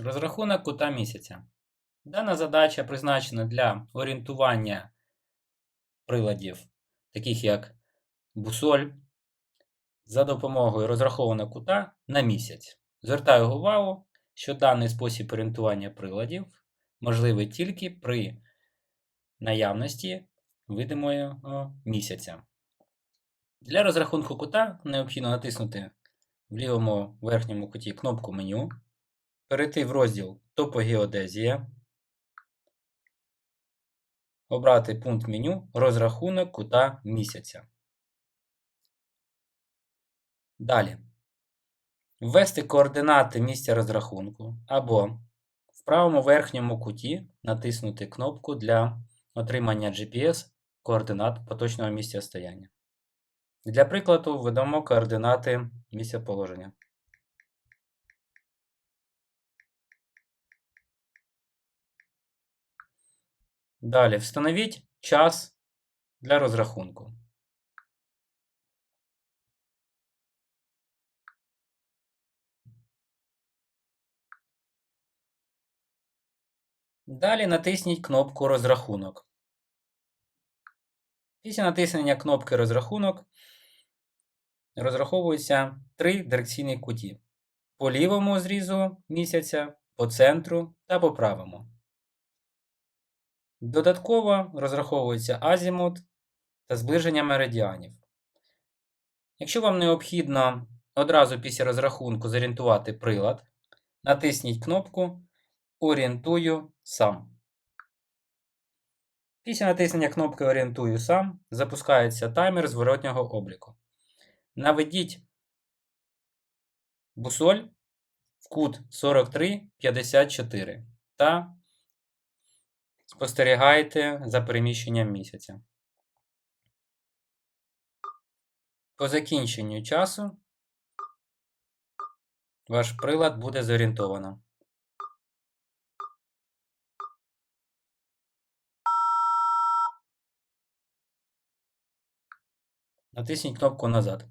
Розрахунок кута місяця. Дана задача призначена для орієнтування приладів, таких як бусоль, за допомогою розрахованого кута на місяць. Звертаю увагу, що даний спосіб орієнтування приладів можливий тільки при наявності видимого місяця. Для розрахунку кута необхідно натиснути в лівому верхньому куті кнопку меню, перейти в розділ Топогеодезія, обрати пункт меню Розрахунок кута місяця. Далі. Ввести координати місця розрахунку або в правому верхньому куті натиснути кнопку для отримання GPS координат поточного місця стояння. Для прикладу введемо координати місця положення. Далі встановіть час для розрахунку. Далі натисніть кнопку Розрахунок. Після натиснення кнопки Розрахунок розраховуються три дирекційні куті: по лівому зрізу місяця, по центру та по правому. Додатково розраховується азімут та зближення меридіанів. Якщо вам необхідно одразу після розрахунку зорієнтувати прилад, натисніть кнопку Орієнтую сам. Після натиснення кнопки Орієнтую сам запускається таймер зворотнього обліку. Наведіть бусоль в кут 43,54 та спостерігайте за переміщенням місяця. По закінченню часу ваш прилад буде зорієнтовано. Натисніть кнопку назад.